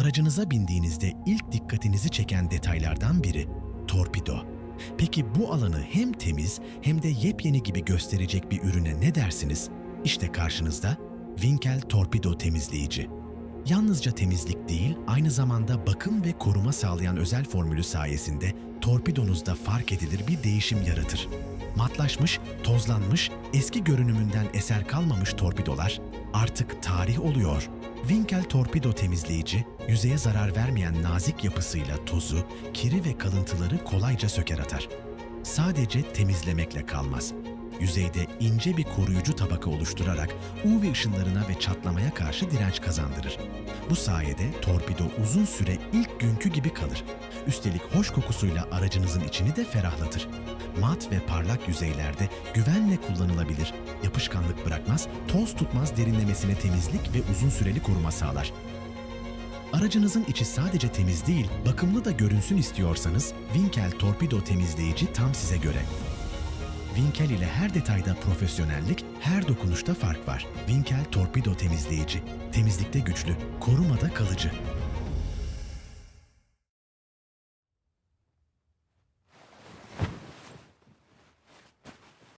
Aracınıza bindiğinizde ilk dikkatinizi çeken detaylardan biri torpido. Peki bu alanı hem temiz hem de yepyeni gibi gösterecek bir ürüne ne dersiniz? İşte karşınızda Winkel Torpido Temizleyici. Yalnızca temizlik değil, aynı zamanda bakım ve koruma sağlayan özel formülü sayesinde torpidonuzda fark edilir bir değişim yaratır. Matlaşmış, tozlanmış, eski görünümünden eser kalmamış torpidolar artık tarih oluyor. Winkel Torpido Temizleyici, yüzeye zarar vermeyen nazik yapısıyla tozu, kiri ve kalıntıları kolayca söker atar. Sadece temizlemekle kalmaz. Yüzeyde ince bir koruyucu tabaka oluşturarak UV ışınlarına ve çatlamaya karşı direnç kazandırır. Bu sayede torpido uzun süre ilk günkü gibi kalır. Üstelik hoş kokusuyla aracınızın içini de ferahlatır. Mat ve parlak yüzeylerde güvenle kullanılabilir. Yapışkanlık bırakmaz, toz tutmaz derinlemesine temizlik ve uzun süreli koruma sağlar. Aracınızın içi sadece temiz değil, bakımlı da görünsün istiyorsanız Winkel Torpido Temizleyici tam size göre. Winkel ile her detayda profesyonellik, her dokunuşta fark var. Winkel Torpido Temizleyici. Temizlikte güçlü, korumada kalıcı.